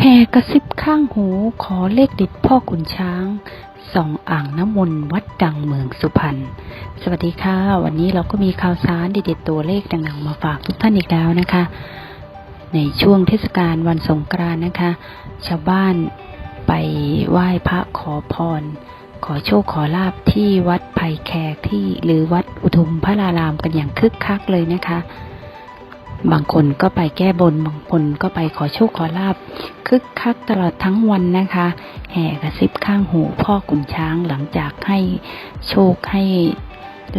แห่กระซิบข้างหูขอเลขเด็ดพ่อขุนช้างส่องอ่างน้ำมนต์วัดดังเมืองสุพรรณ สวัสดีค่ะ วันนี้เราก็มีข่าวสารเด็ดๆตัวเลขดังๆมาฝากทุกท่านอีกแล้วนะคะ ในช่วงเทศกาลวันสงกรานต์นะคะ ชาวบ้านไปไหว้พระขอพร ขอโชคขอลาบที่วัดไผ่แขกที่หรือวัดอุทุมพระรารามกันอย่างคึกคักเลยนะคะ บางคนก็ไปแก้บน บางคนก็ไปขอโชคขอลาบ คึกคักตลอดทั้งวันนะคะ แห่กระซิบข้างหูพ่อขุนช้างหลังจากให้โชคให้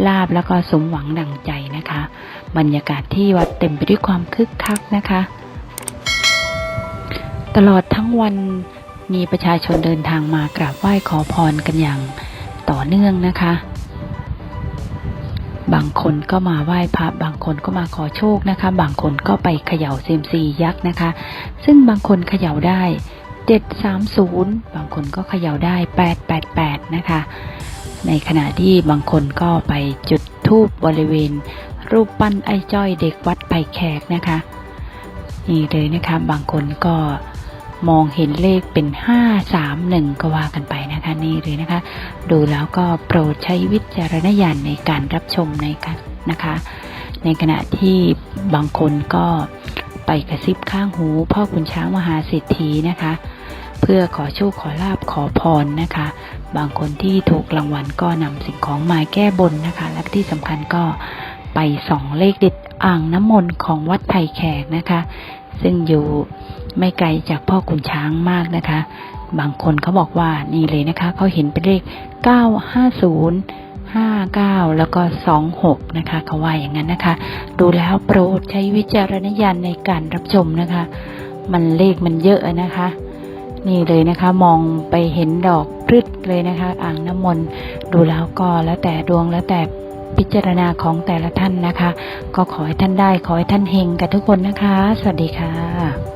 ลาบแล้วก็สมหวังดังใจนะคะ บรรยากาศที่วัดเต็มไปด้วยความคึกคักนะคะ ตลอดทั้งวันมีประชาชนเดินทางมากราบไหว้ขอพรกันอย่างต่อเนื่องนะคะ บางคนก็มาไหว้พระ บางคนก็มาขอโชคนะคะ บางคนก็ไปเขย่าเซยมซียักษ์นะคะ ซึ่งบางคนเขย่าได้ 730 บางคนก็เขย่าได้ 888 นะคะ ในขณะที่บางคนก็ไปจุดธูปบริเวณ รูปปั้นไอ้จ้อยเด็กวัดไผ่แขกนะคะ นี่เลยนะคะ บางคนก็ มองเห็นเลขเป็น 5 3 1 ก็ว่ากันไปนะคะนี่เลยนะคะ ดูแล้วก็โปรดใช้วิจารณญาณในการรับชมในกันนะคะ ในขณะที่บางคนก็ไปกระซิบข้างหู พ่อคุณช้างมหาเศรษฐีนะคะ เพื่อขอโชคขอลาบขอพรนะคะ บางคนที่ถูกรางวัลก็นำสิ่งของมาแก้บนนะคะ และที่สำคัญก็ไปส่องเลขเด็ดอ่างน้ำมนต์ของวัดไผ่แขกนะคะ ซึ่งอยู่ ไม่ไกลจากพ่อขุนช้างมากนะคะ บางคนเขาบอกว่านี่เลยนะคะเขาเห็นเป็นเลข 950 59 แล้วก็ 26 นะคะเขาว่าอย่างนั้นนะคะ ดูแล้วโปรดใช้วิจารณญาณในการรับชมนะคะ มันเลขมันเยอะนะคะ นี่เลยนะคะมองไปเห็นดอกพรึดเลยนะคะ อ่างน้ำมนต์ดูแล้วก็แล้วแต่ดวงแล้วแต่พิจารณาของแต่ละท่านนะคะ ก็ขอให้ท่านได้ขอให้ท่านเฮงกับทุกคนนะคะ สวัสดีค่ะ